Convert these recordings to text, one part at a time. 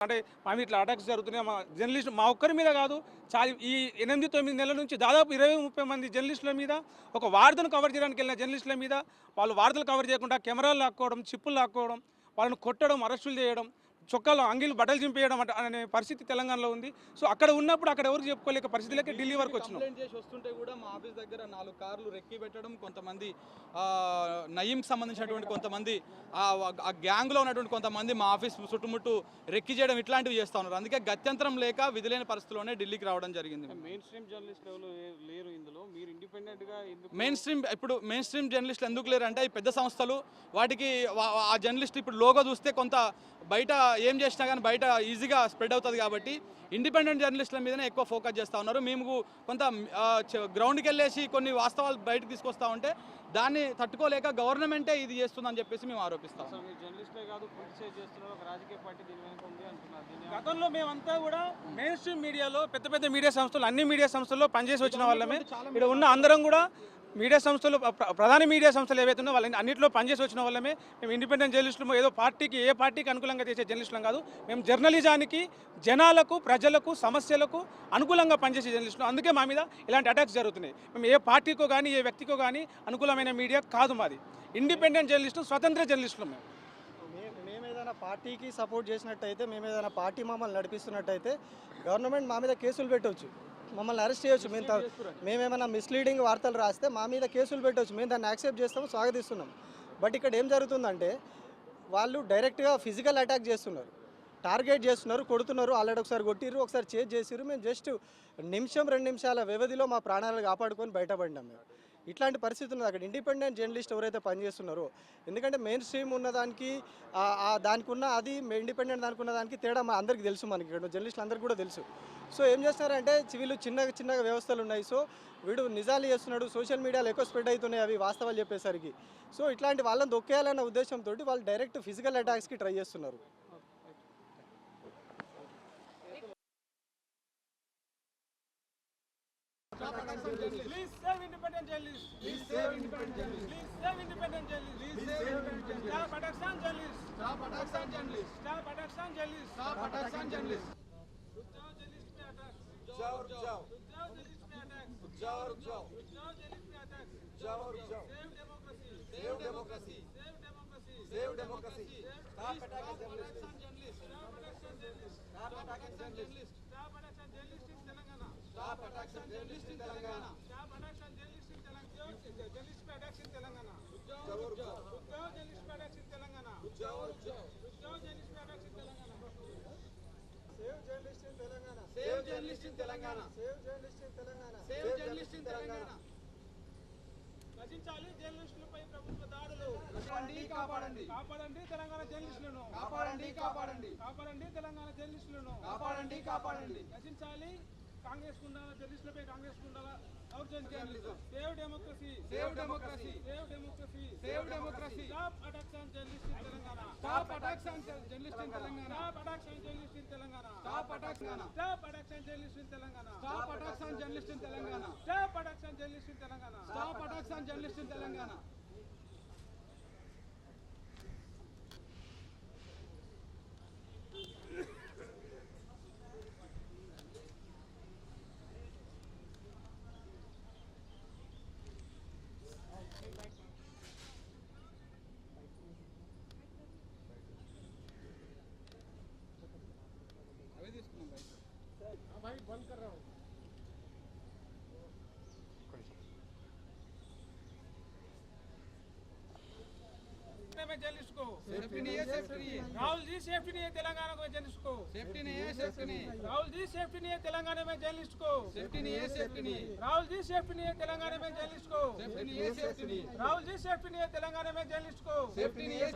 అంటే మా మీద ఇట్లా అటాక్స్ జరుగుతున్నాయి. మా జర్నలిస్ట్ మా ఒక్కరి మీద కాదు చాలా ఈ ఎనిమిది తొమ్మిది నెలల నుంచి దాదాపు ఇరవై ముప్పై మంది జర్నలిస్టుల మీద ఒక వార్తను కవర్ చేయడానికి వెళ్ళిన జర్నలిస్టుల మీద వాళ్ళు వార్తలు కవర్ చేయకుండా కెమెరాలు లాక్కోవడం చిప్పులు లాక్కోవడం వాళ్ళని కొట్టడం అరెస్టులు చేయడం చొక్కాలో అంగిలు బట్టలు చింపేయడం అనే పరిస్థితి తెలంగాణలో ఉంది. సో అక్కడ ఉన్నప్పుడు అక్కడ ఎవరు చెప్పుకోలేక పరిస్థితులకి ఢిల్లీ వరకు వచ్చినాం. చేసి వస్తుంటే కూడా మా ఆఫీస్ దగ్గర నాలుగు కార్లు రెక్కి పెట్టడం కొంతమంది ఆ, నయీంకి సంబంధించినటువంటి కొంతమంది ఆ ఆ గ్యాంగ్లో ఉన్నటువంటి కొంతమంది మా ఆఫీస్ చుట్టుముట్టు రెక్కి చేయడం ఇట్లాంటివి చేస్తా ఉన్నారు. అందుకే గత్యంతరం లేక విధులేని పరిస్థితిలోనే ఢిల్లీకి రావడం జరిగింది. మెయిన్ స్ట్రీమ్ జర్నలిస్ట్ లేరు ఇందులో? మీరు ఇండిపెండెంట్గా ఎందుకు మెయిన్ స్ట్రీమ్ ఇప్పుడు మెయిన్ స్ట్రీమ్ జర్నలిస్టులు ఎందుకు లేరు అంటే ఈ పెద్ద సంస్థలు వాటికి ఆ జర్నలిస్ట్ ఇప్పుడు లోగో చూస్తే కొంత బయట ఏం చేసినా కానీ బయట ఈజీగా స్ప్రెడ్ అవుతుంది కాబట్టి ఇండిపెండెంట్ జర్నలిస్టుల మీదనే ఎక్కువ ఫోకస్ చేస్తూ ఉన్నారు. మేము కొంత గ్రౌండ్కి వెళ్ళేసి కొన్ని వాస్తవాలు బయటకు తీసుకొస్తా ఉంటే దాన్ని తట్టుకోలేక గవర్నమెంటే ఇది చేస్తుందని చెప్పేసి మేము ఆరోపిస్తాం. గతంలో మేమంతా కూడా మెయిన్ స్ట్రీమ్ మీడియాలో పెద్ద పెద్ద మీడియా సంస్థలు అన్ని మీడియా సంస్థల్లో పనిచేసి వచ్చిన వాళ్ళమే. ఇక్కడ ఉన్న అందరం కూడా మీడియా సంస్థలు ప్ర- ప్రధాన మీడియా సంస్థలు ఏవైతే ఉన్నాయో వాళ్ళని అన్నింటిలో పనిచేసి వచ్చిన వాళ్ళమే. మేము ఇండిపెండెంట్ జర్నలిస్టులు ఏదో పార్టీకి ఏ పార్టీకి అనుకూలంగా చేసే జర్నలిస్టులం కాదు. మేము జర్నలిజానికి జనాలకు ప్రజలకు సమస్యలకు అనుకూలంగా పనిచేసే జర్నలిస్టులు అందుకే మా మీద ఇలాంటి అటాక్స్ జరుగుతున్నాయి. మేము ఏ పార్టీకో కానీ ఏ వ్యక్తికో కానీ అనుకూలమైన మీడియా కాదు మాది. ఇండిపెండెంట్ జర్నలిస్టు స్వతంత్ర జర్నలిస్టులు మేము. మేము ఏదైనా పార్టీకి సపోర్ట్ చేసినట్టయితే మేము ఏదైనా పార్టీ మమ్మల్ని నడిపిస్తున్నట్టయితే గవర్నమెంట్ మా మీద కేసులు పెట్టవచ్చు మమ్మల్ని అరెస్ట్ చేయొచ్చు. మేము మేమేమైనా మిస్లీడింగ్ వార్తలు రాస్తే మా మీద కేసులు పెట్టవచ్చు మేము దాన్ని యాక్సెప్ట్ చేస్తాము స్వాగతిస్తున్నాం బట్ ఇక్కడ ఏం జరుగుతుందంటే వాళ్ళు డైరెక్ట్గా ఫిజికల్ అటాక్ చేస్తున్నారు. టార్గెట్ చేస్తున్నారు కొడుతున్నారు ఆల్రెడీ ఒకసారి కొట్టిర్రు ఒకసారి చేజ్ చేసిర్రు. మేము జస్ట్ నిమిషం రెండు నిమిషాల వ్యవధిలో మా ప్రాణాలు కాపాడుకొని బయటపడినాం మేము. ఇట్లాంటి పరిస్థితి ఉన్నది అక్కడ ఇండిపెండెంట్ జర్నలిస్ట్ ఎవరైతే పనిచేస్తున్నారో ఎందుకంటే మెయిన్ స్ట్రీమ్ ఉన్నదానికి ఆ- దానికి ఉన్న అది ఇండిపెండెంట్ దానికి ఉన్న దానికి తేడా మా అందరికీ తెలుసు మనకి. ఇక్కడ జర్నలిస్టులు అందరికీ కూడా తెలుసు. సో ఏం చేస్తున్నారంటే వీళ్ళు చిన్నగా చిన్నగా వ్యవస్థలు ఉన్నాయి. సో వీడు నిజాలు చేస్తున్నాడు సోషల్ మీడియాలో ఎక్కువ స్ప్రెడ్ అవుతున్నాయి అవి వాస్తవాలు చెప్పేసరికి. సో ఇట్లాంటి వాళ్ళని దొక్కేయాలన్న ఉద్దేశంతో వాళ్ళు డైరెక్ట్ ఫిజికల్ అటాక్స్కి ట్రై చేస్తున్నారు. Please save journalists. Please save independent journalists. Please save independent journalists. Please save independent journalists. Stop attacks on journalists. Stop attacks on journalists. Stop attacks on journalists. Stop attacks on journalists. रुक journalists पे attack. रुक जाओ रुक जाओ. रुक जाओ journalists पे attack. रुक जाओ रुक जाओ. रुक जाओ journalists पे attack. रुक जाओ Save democracy. Save democracy. Save democracy. Save democracy. Stop attacks on journalists. Stop attacks on journalists. Stop attacks on journalists. Stop attacks on journalists in Telangana. Stop attacks on journalists in Telangana. కాపాడండి కాపాడండి. కాపాడండి తెలంగాణ జర్నలిస్టులను. కాపాడండి కాపాడండి. కాపాడండి తెలంగాణ జర్నలిస్టులను. కాపాడండి కాపాడండి. రచించాలి కాంగ్రెస్ ఉండాలా జర్నలిస్టులపై కాంగ్రెస్ ఉండాలా save democracy. Save democracy. Save democracy. Save democracy. Stop attacks on journalist in Telangana. Stop attacks on journalist in Telangana. Stop attacks on journalist in Telangana. Stop attacks stop attacks on journalist in Telangana. Stop attacks on journalist in Telangana. Stop attacks on journalist in Telangana. Stop attacks on journalist in Telangana. Safety नहीं है safety नहीं है। Rahul ji safety नहीं है तेलंगाना में journalist को। Safety नहीं है सेफ्टी नहीं राहुल जी सेफ्टी नहीं है तेलंगाना में जर्नलिस्ट को। सेफ्टी नहीं है सेफ्टी नहीं राहुल जी सेफ्टी नहीं है तेलंगाना में जर्नलिस्ट को। सेफ्टी नहीं है सेफ्टी नहीं राहुल जी सेफ्टी नहीं है तेलंगाना में जर्नलिस्ट को। सेफ्टी नहीं है।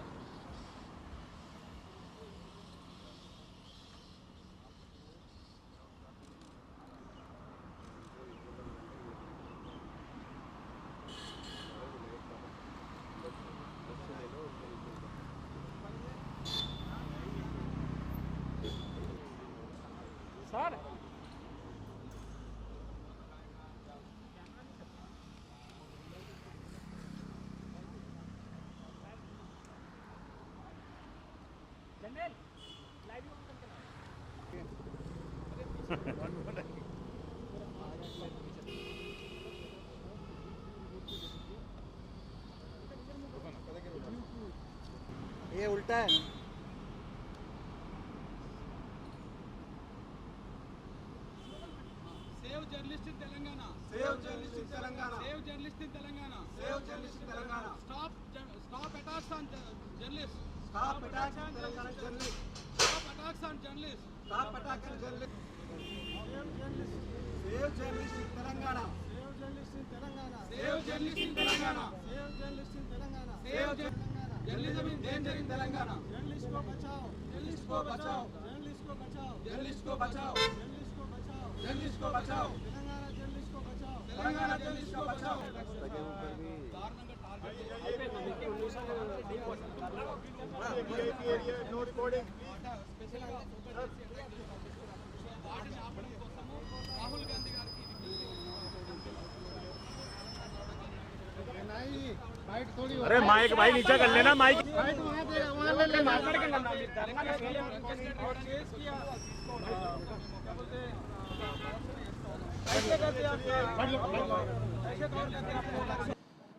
ये उल्टा है। Stop attacks on journalists. Stop attacks on journalists. Stop attacks on journalists. Save journalists. Save journalists in Telangana. Save journalists in Telangana. Save journalists in Telangana. Save journalists in Telangana. Save journalism in danger in Telangana. Journalists को बचाओ. Journalists को बचाओ. Journalists को बचाओ. Journalists को बचाओ. Journalists को बचाओ. Journalists को बचाओ. तेलंगाना journalists को बचाओ. तेलंगाना journalists को बचाओ. दारुणंगा टारगेट. अरे माइक भाई नीचे कर लेना माइक।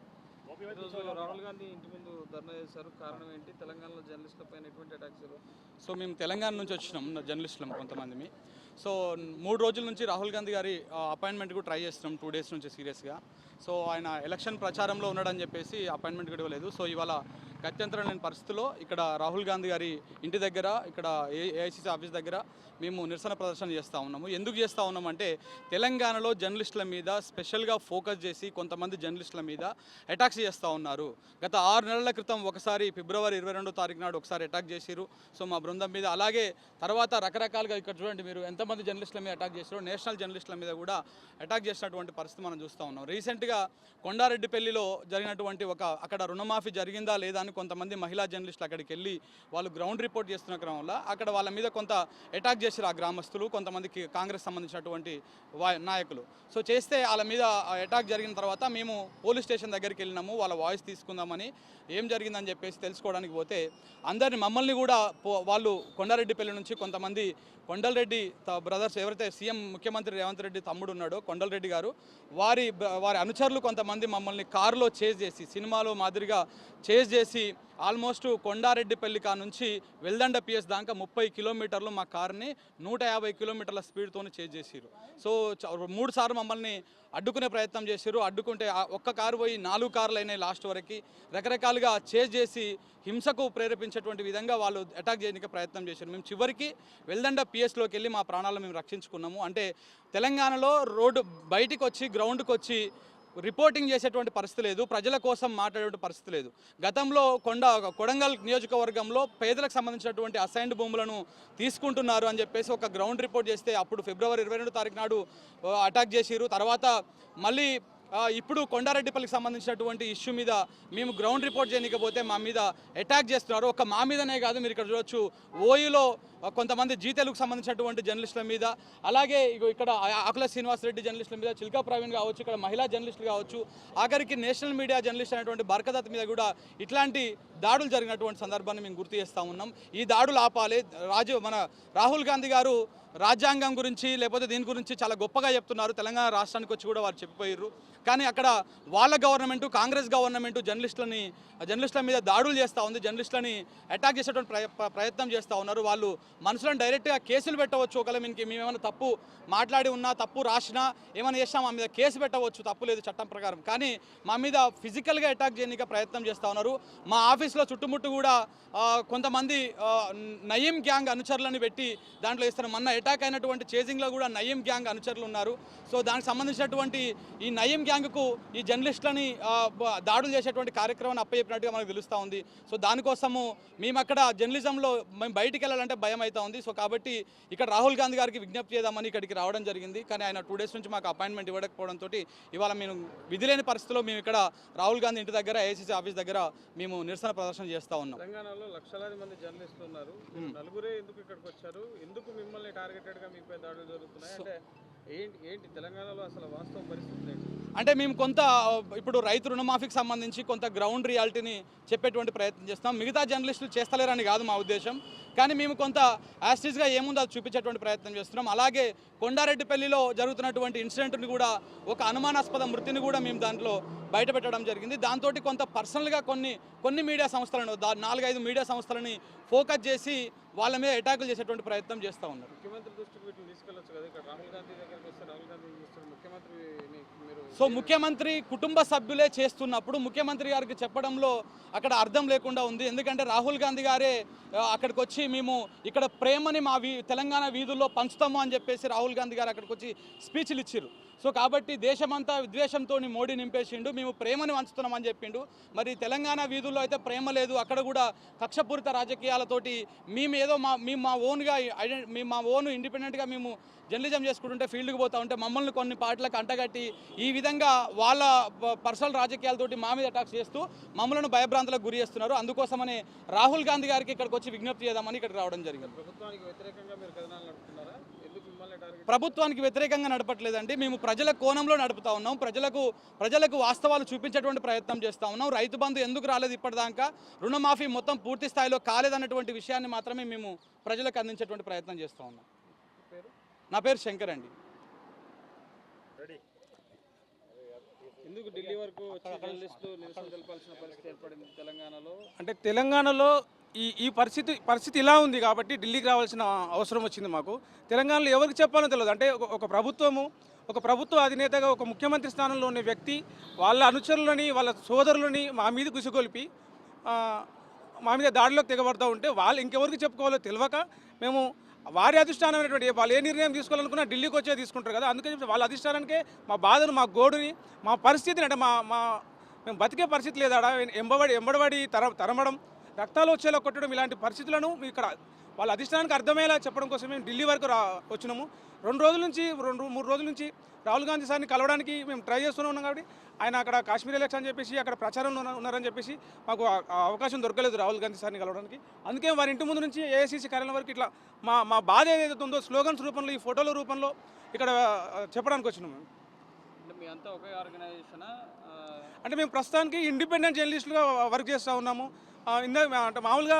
राहुल गांधी ధర్నా చేశారు కారణం ఏంటి? తెలంగాణలో జర్నలిస్టుల పైన ఎటువంటి అటాక్స్ సో మేము తెలంగాణ నుంచి వచ్చినాం జర్నలిస్టులం కొంతమంది సో మూడు రోజుల నుంచి రాహుల్ గాంధీ గారి అపాయింట్మెంట్కు ట్రై చేస్తున్నాం టూ డేస్ నుంచి సీరియస్గా సో ఆయన ఎలక్షన్ ప్రచారంలో ఉన్నాడని చెప్పేసి అపాయింట్మెంట్ కూడా ఇవ్వలేదు సో ఇవాళ గత్యంతరం లేని పరిస్థితుల్లో ఇక్కడ రాహుల్ గాంధీ గారి ఇంటి దగ్గర ఇక్కడ ఏ ఏఐసిసి ఆఫీస్ దగ్గర మేము నిరసన ప్రదర్శన చేస్తూ ఉన్నాము. ఎందుకు చేస్తూ ఉన్నామంటే తెలంగాణలో జర్నలిస్టుల మీద స్పెషల్గా ఫోకస్ చేసి కొంతమంది జర్నలిస్టుల మీద అటాక్స్ చేస్తూ ఉన్నారు. గత ఆరు నెలల క్రితం ఒకసారి ఫిబ్రవరి ఇరవై రెండో తారీఖు నాడు ఒకసారి అటాక్ చేసిరు సో మా బృందం మీద అలాగే తర్వాత రకరకాలుగా ఇక్కడ చూడండి మీరు ఎంతమంది జర్నలిస్టుల మీద అటాక్ చేసిరు నేషనల్ జర్నలిస్టుల మీద కూడా అటాక్ చేసినటువంటి పరిస్థితి మనం చూస్తూ ఉన్నాం. రీసెంట్ రీసెంట్గా కొండారెడ్డిపల్లిలో జరిగినటువంటి ఒక అక్కడ రుణమాఫీ జరిగిందా లేదా అని కొంతమంది మహిళా జర్నలిస్టులు అక్కడికి వెళ్ళి వాళ్ళు గ్రౌండ్ రిపోర్ట్ చేస్తున్న క్రమంలో అక్కడ వాళ్ళ మీద కొంత అటాక్ చేశారు ఆ గ్రామస్తులు కొంతమందికి కాంగ్రెస్ సంబంధించినటువంటి నాయకులు. సో చేస్తే వాళ్ళ మీద అటాక్ జరిగిన తర్వాత మేము పోలీస్ స్టేషన్ దగ్గరికి వెళ్ళినాము వాళ్ళ వాయిస్ తీసుకుందామని ఏం జరిగిందని చెప్పేసి తెలుసుకోవడానికి పోతే అందరిని మమ్మల్ని కూడా వాళ్ళు కొండారెడ్డిపల్లి నుంచి కొంతమంది కొండలరెడ్డి బ్రదర్స్ ఎవరైతే సీఎం ముఖ్యమంత్రి రేవంత్ రెడ్డి తమ్ముడు ఉన్నాడో కొండలరెడ్డి గారు వారి వారి అను అనుచరులు కొంతమంది మమ్మల్ని కారులో చేజ్ చేసి సినిమాలో మాదిరిగా చేజ్ చేసి ఆల్మోస్ట్ కొండారెడ్డిపల్లి కా నుంచి వెల్దండ పిఎస్ దాకా ముప్పై కిలోమీటర్లు మా కార్ని నూట యాభై కిలోమీటర్ల స్పీడ్తో చేజ్ చేసిరు సో మూడు సార్లు మమ్మల్ని అడ్డుకునే ప్రయత్నం చేశారు అడ్డుకుంటే ఆ ఒక్క కారు పోయి నాలుగు కార్లు అయినాయి లాస్ట్ వరకు. రకరకాలుగా చేజ్ చేసి హింసకు ప్రేరేపించేటువంటి విధంగా వాళ్ళు అటాక్ చేయడానికి ప్రయత్నం చేశారు మేము చివరికి వెల్దండ పిఎస్లోకి వెళ్ళి మా ప్రాణాలను మేము రక్షించుకున్నాము. అంటే తెలంగాణలో రోడ్డు బయటికి వచ్చి గ్రౌండ్కి వచ్చి రిపోర్టింగ్ చేసేటువంటి పరిస్థితి లేదు. ప్రజల కోసం మాట్లాడేటువంటి పరిస్థితి లేదు. గతంలో కొండ కొడంగల్ నియోజకవర్గంలో పేదలకు సంబంధించినటువంటి అసైన్డ్ భూములను తీసుకుంటున్నారు అని చెప్పేసి ఒక గ్రౌండ్ రిపోర్ట్ చేస్తే అప్పుడు ఫిబ్రవరి ఇరవై రెండు తారీఖు నాడు అటాక్ చేసిరు. తర్వాత మళ్ళీ ఇప్పుడు కొండారెడ్డిపల్లికి సంబంధించినటువంటి ఇష్యూ మీద మేము గ్రౌండ్ రిపోర్ట్ చేయకపోతే మా మీద అటాక్ చేస్తున్నారు. ఒక మా మీదనే కాదు మీరు ఇక్కడ చూడొచ్చు. ఓయూలో కొంతమంది జీ సంబంధించినటువంటి జర్నలిస్టుల మీద అలాగే ఇగో ఇక్కడ ఆ- ఆకుల శ్రీనివాస్ రెడ్డి జర్నలిస్టుల మీద చిల్కా ప్రవీణ్ కావచ్చు ఇక్కడ మహిళా జర్నలిస్టులు కావచ్చు ఆఖరికి నేషనల్ మీడియా జర్నలిస్ట్ అనేటువంటి బర్కదత్ మీద కూడా ఇట్లాంటి దాడులు జరిగినటువంటి సందర్భాన్ని మేము గుర్తు చేస్తూ ఉన్నాం. ఈ దాడులు ఆపాలి. రాజు మన రాహుల్ గాంధీ గారు రాజ్యాంగం గురించి లేకపోతే దీని గురించి చాలా గొప్పగా చెప్తున్నారు. తెలంగాణ రాష్ట్రానికి వచ్చి కూడా వారు చెప్పిపోయారు కానీ అక్కడ వాళ్ళ గవర్నమెంట్ కాంగ్రెస్ గవర్నమెంట్ జర్నలిస్టులని జర్నలిస్టుల మీద దాడులు చేస్తూ ఉంది. జర్నలిస్టులని అటాక్ చేసేటువంటి ప్రయత్నం చేస్తూ ఉన్నారు. వాళ్ళు మనుషులను డైరెక్ట్గా కేసులు పెట్టవచ్చు. ఒకవేళ మీకు మేమేమైనా తప్పు మాట్లాడి ఉన్నా తప్పు రాసినా ఏమైనా చేసినా మా మీద కేసు పెట్టవచ్చు. తప్పు లేదు చట్టం ప్రకారం. కానీ మా మీద ఫిజికల్గా అటాక్ చేయడానికి ప్రయత్నం చేస్తూ ఉన్నారు. మా ఆఫీస్లో చుట్టుముట్టు కూడా కొంతమంది నయీం గ్యాంగ్ అనుచరులను పెట్టి దాంట్లో ఇస్తారు మొన్న అటాక్ అయినటువంటి చేజింగ్లో కూడా నయీం గ్యాంగ్ అనుచరులు ఉన్నారు. సో దానికి సంబంధించినటువంటి ఈ నయీం గ్యాంగ్కు ఈ జర్నలిస్టులని దాడులు చేసేటువంటి కార్యక్రమాన్ని అప్పచెప్పినట్టుగా మనకు తెలుస్తూ ఉంది. సో దానికోసము మేము అక్కడ జర్నలిజంలో మేము బయటికి వెళ్ళాలంటే భయం అవుతా ఉంది. సో కాబట్టి ఇక్కడ రాహుల్ గాంధీ గారికి విజ్ఞప్తి చేద్దామని ఇక్కడికి రావడం జరిగింది. కానీ ఆయన టూ డేస్ నుంచి మాకు అపాయింట్మెంట్ ఇవ్వకపోవడంతో ఇవాళ మేము విధి లేని పరిస్థితిలో మేము ఇక్కడ రాహుల్ గాంధీ ఇంటి దగ్గర ఏఐసీసీ ఆఫీస్ దగ్గర మేము నిరసన ప్రదర్శన చేస్తూ ఉన్నాం. తెలంగాణలో లక్షలాది మంది జర్నలిస్టులు ఉన్నారు. నలుగురే ఎందుకు ఇక్కడికి వచ్చారు? ఎందుకు మిమ్మల్ని టార్గెటెడ్గా మీపై దాడులు జరుగుతున్నాయి? అంటే ఏంటి ఏంటి తెలంగాణలో అసలు వాస్తవ పరిస్థితులు ఏంటి? అంటే మేము కొంత ఇప్పుడు రైతు రుణమాఫీకి సంబంధించి కొంత గ్రౌండ్ రియాలిటీని చెప్పేటువంటి ప్రయత్నం చేస్తాం. మిగతా జర్నలిస్టులు చేస్తలేరని కాదు మా ఉద్దేశం. కానీ మేము కొంత యాస్టిజ్గా ఏముందో అది చూపించేటువంటి ప్రయత్నం చేస్తున్నాం. అలాగే కొండారెడ్డిపల్లిలో జరుగుతున్నటువంటి ఇన్సిడెంట్ని కూడా ఒక అనుమానాస్పద మృతిని కూడా మేము దాంట్లో బయటపెట్టడం జరిగింది. దాంతో కొంత పర్సనల్గా కొన్ని కొన్ని మీడియా సంస్థలను దా నాలుగైదు మీడియా సంస్థలని ఫోకస్ చేసి వాళ్ళ మీద అటాకులు చేసేటువంటి ప్రయత్నం చేస్తూ ఉన్నారు. ముఖ్యమంత్రి దృష్టికి వీటిని తీసుకెళ్ళచ్చు కదా? ఇక్కడ రాహుల్ గాంధీ దగ్గరికి వస్తే రాహుల్ గాంధీ ముఖ్యమంత్రి సో ముఖ్యమంత్రి కుటుంబ సభ్యులే చేస్తున్నప్పుడు ముఖ్యమంత్రి గారికి చెప్పడంలో అక్కడ అర్థం లేకుండా ఉంది. ఎందుకంటే రాహుల్ గాంధీ గారే అక్కడికి వచ్చి మేము ఇక్కడ ప్రేమని మా వీ తెలంగాణ వీధుల్లో పంచుతాము అని చెప్పేసి రాహుల్ గాంధీ గారు అక్కడికి వచ్చి స్పీచ్లు ఇచ్చారు సో కాబట్టి దేశమంతా విద్వేషంతో మోడీ నింపేసిండు మేము ప్రేమని వంచుతున్నామని చెప్పిండు. మరి తెలంగాణ వీధుల్లో అయితే ప్రేమ లేదు. అక్కడ కూడా కక్షపూరిత రాజకీయాలతోటి మేము ఏదో మా మేము మా ఓన్గా ఐడెంటి మేము మా ఓన్ ఇండిపెండెంట్గా మేము జర్నలిజం చేసుకుంటుంటే ఫీల్డ్కి పోతూ ఉంటే మమ్మల్ని కొన్ని పాటలకు అంటగట్టి ఈ విధంగా వాళ్ళ పర్సనల్ రాజకీయాలతోటి మా మీద అటాక్స్ చేస్తూ మమ్మల్ని భయభ్రాంతులకు గురి చేస్తున్నారు. అందుకోసమని రాహుల్ గాంధీ గారికి ఇక్కడికి వచ్చి విజ్ఞప్తి చేద్దామని ఇక్కడికి రావడం జరిగింది. ప్రభుత్వానికి వ్యతిరేకంగా మీరు కథనాలు ప్రభుత్వానికి వ్యతిరేకంగా నడపట్లేదండి. మేము ప్రజల కోణంలో నడుపుతా ఉన్నాం. ప్రజలకు ప్రజలకు వాస్తవాలు చూపించేటువంటి ప్రయత్నం చేస్తూ ఉన్నాం. రైతు బంధు ఎందుకు రాలేదు ఇప్పటిదాకా? రుణమాఫీ మొత్తం పూర్తి స్థాయిలో కాలేదన్నటువంటి విషయాన్ని మాత్రమే మేము ప్రజలకు అందించేటువంటి ప్రయత్నం చేస్తూ ఉన్నాం. నా పేరు శంకర్ అండి. ఎందుకు ఢిల్లీ వరకు వచ్చి జర్నలిస్టులు నిరసన తెలపాల్సిన పరిస్థితి ఏర్పడింది తెలంగాణలో? అంటే తెలంగాణలో ఈ ఈ పరిస్థితి పరిస్థితి ఇలా ఉంది కాబట్టి ఢిల్లీకి రావాల్సిన అవసరం వచ్చింది మాకు. తెలంగాణలో ఎవరికి చెప్పాలో తెలియదు. అంటే ఒక- ప్రభుత్వము ఒక ప్రభుత్వ అధినేతగా ఒక ముఖ్యమంత్రి స్థానంలో ఉన్న వ్యక్తి వాళ్ళ అనుచరులని వాళ్ళ సోదరులని మా మీద గుసిగొలిపి మా మీద దాడిలోకి తెగబడతా ఉంటే వాళ్ళు ఇంకెవరికి చెప్పుకోవాలో తెలియక మేము వారి అధిష్టానమైనటువంటి వాళ్ళు ఏ నిర్ణయం తీసుకోవాలనుకున్నా ఢిల్లీకి వచ్చే తీసుకుంటారు కదా. అందుకని చెప్పి వాళ్ళ అధిష్టానానికే మా బాధను మా గోడుని మా పరిస్థితిని అంటే మా మా మేము బతికే పరిస్థితి లేదా ఎంబడి ఎంబడబడి తర తరమడం రక్తాలు వచ్చేలా కొట్టడం ఇలాంటి పరిస్థితులను ఇక్కడ వాళ్ళ అధిష్టానానికి అర్థమయ్యేలా చెప్పడం కోసం మేము ఢిల్లీ వరకు రా వచ్చినాము. రెండు రోజుల నుంచి రెండు మూడు రోజుల నుంచి రాహుల్ గాంధీ సార్ని కలవడానికి మేము ట్రై చేస్తూనే ఉన్నాం కాబట్టి ఆయన అక్కడ కాశ్మీర్ ఎలక్షన్ అని చెప్పేసి అక్కడ ప్రచారంలో ఉన్న- ఉన్నారని చెప్పేసి మాకు అవకాశం దొరకలేదు రాహుల్ గాంధీ సార్ని కలవడానికి. అందుకే వారి ఇంటి ముందు నుంచి ఏఐసీసీ కార్యాలయం వరకు ఇట్లా మా మా బాధ ఏదైతే ఉందో స్లోగన్స్ రూపంలో ఈ ఫోటోల రూపంలో ఇక్కడ చెప్పడానికి వచ్చినాం మేము. అంటే మేము ప్రస్తుతానికి ఇండిపెండెంట్ జర్నలిస్టులుగా వర్క్ చేస్తూ ఉన్నాము. ఆ, ఇందాక అంటే మామూలుగా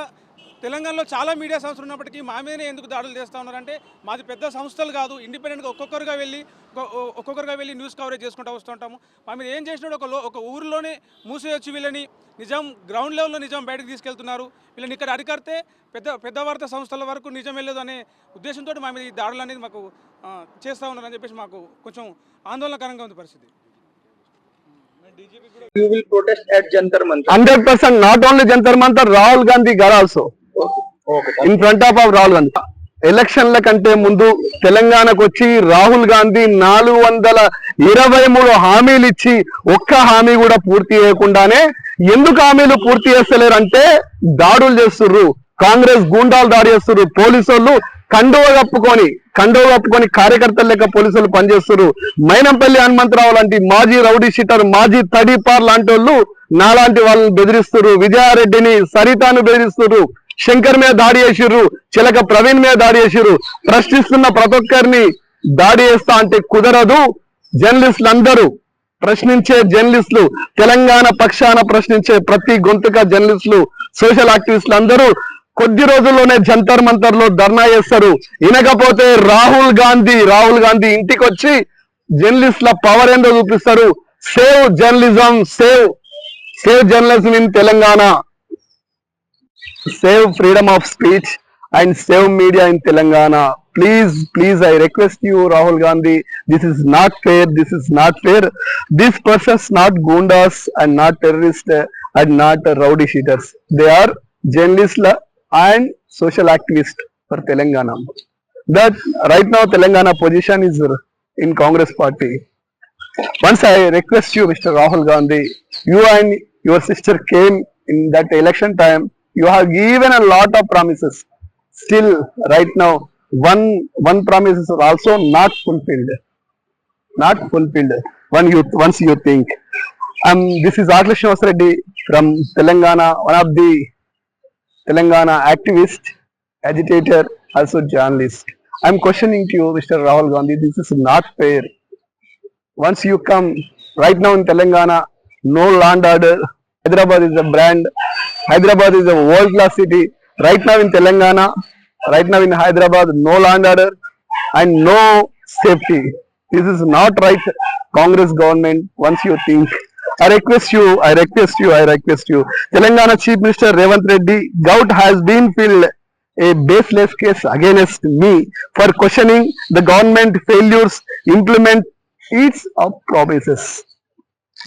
తెలంగాణలో చాలా మీడియా సంస్థలు ఉన్నప్పటికీ మా మీదనే ఎందుకు దాడులు చేస్తూ ఉన్నారంటే మాది పెద్ద సంస్థలు కాదు ఇండిపెండెంట్గా ఒక్కొక్కరుగా వెళ్ళి ఒ- ఒక్కొక్కరుగా వెళ్ళి న్యూస్ కవరేజ్ చేసుకుంటూ వస్తుంటాము మా మీద ఏం చేసినాడు ఒక ఒక ఊరిలోనే మూసేయొచ్చు వీళ్ళని నిజం గ్రౌండ్ లెవెల్లో నిజం బయటకు తీసుకెళ్తున్నారు. వీళ్ళని ఇక్కడ అరికడితే పెద్ద పెద్ద వార్తా సంస్థల వరకు నిజం వెళ్ళదు అనే ఉద్దేశంతో మా మీద ఈ దాడులు అనేది మాకు చేస్తూ ఉన్నారని చెప్పేసి మాకు కొంచెం ఆందోళనకరంగా ఉంది పరిస్థితి. You will protest at Jantar Mantar. Hundred percent not only Jantar Mantar Rahul Gandhi garu also in front of of Rahul Gandhi ఎలక్షన్ల కంటే ముందు తెలంగాణకు వచ్చి రాహుల్ గాంధీ నాలుగు వందల ఇరవై మూడు హామీలు ఇచ్చి ఒక్క హామీ కూడా పూర్తి చేయకుండానే ఎందుకు హామీలు పూర్తి చేస్తలేరు అంటే దాడులు చేస్తుర్రు. కాంగ్రెస్ గూండాలు దాడి చేస్తుర్రు. పోలీసు వాళ్ళు కండువ కప్పుకొని కండువ కప్పుకొని కార్యకర్తలు లెక్క పోలీసులు పనిచేస్తున్నారు. మైనంపల్లి హనుమంతరావు లాంటి మాజీ రౌడీ షీటర్ మాజీ తడిపార్ లాంటి వాళ్ళు నాలాంటి వాళ్ళని బెదిరిస్తున్నారు. విజయారెడ్డిని సరితాను బెదిరిస్తున్నారు. శంకర్ మీద దాడి చేసిర్రు. చిలక ప్రవీణ్ మీద దాడి చేసిర్రు. ప్రశ్నిస్తున్న ప్రతి ఒక్కరిని దాడి చేస్తా అంటే కుదరదు. జర్నలిస్టులు అందరూ ప్రశ్నించే జర్నలిస్టులు తెలంగాణ పక్షాన ప్రశ్నించే ప్రతి గొంతుక జర్నలిస్టులు సోషల్ యాక్టివిస్టులు అందరూ కొద్ది రోజుల్లోనే జంతర్ మంతర్లో ధర్నా చేస్తారు. వినకపోతే రాహుల్ గాంధీ రాహుల్ గాంధీ ఇంటికి వచ్చి జర్నలిస్టుల పవర్ ఏందో చూపిస్తారు. Save journalism save save journalism in Telangana. Save freedom of speech and save media in Telangana. Please please I request you Rahul Gandhi. This is not fair this is not fair this persons not goondas and not terrorist and not rowdy sheeters they are journalist and social activist for Telangana. That right now Telangana position is in Congress party. Once I request you, Mr. Rahul Gandhi, you and your sister came in that election time. You have given a lot of promises. Still, right now, one one promise is also not fulfilled. Not fulfilled. You once you think. Um, this is Atlesh Reddy from Telangana, one of the Telangana activist, agitator, also journalist. I'm questioning to you, Mr. Rahul Gandhi, this is not fair. Once you come right now in Telangana, no land order. Hyderabad is a brand. Hyderabad is a world class city. Right now in Telangana, right now in Hyderabad, no land order and no safety. This is not right, Congress government, once you think. I request you, I request you, I request you. Telangana Chief Minister Revanth Reddy, gout has been filled a baseless case against me for questioning the government failures implement its promises.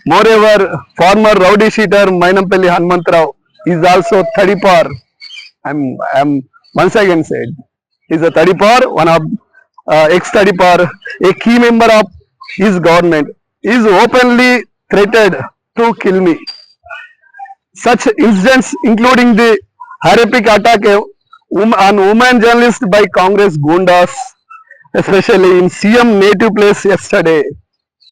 Moreover, former rowdy sheeter Mainampalli Hanumantrao is also 30 par. I'm, I'm once again said, is a 30 par, one of uh, ex 30 par, a key member of his government, is openly threatened to kill me. Such incidents, including the horrific attack on woman journalist by Congress Gundas, especially in CM native place yesterday,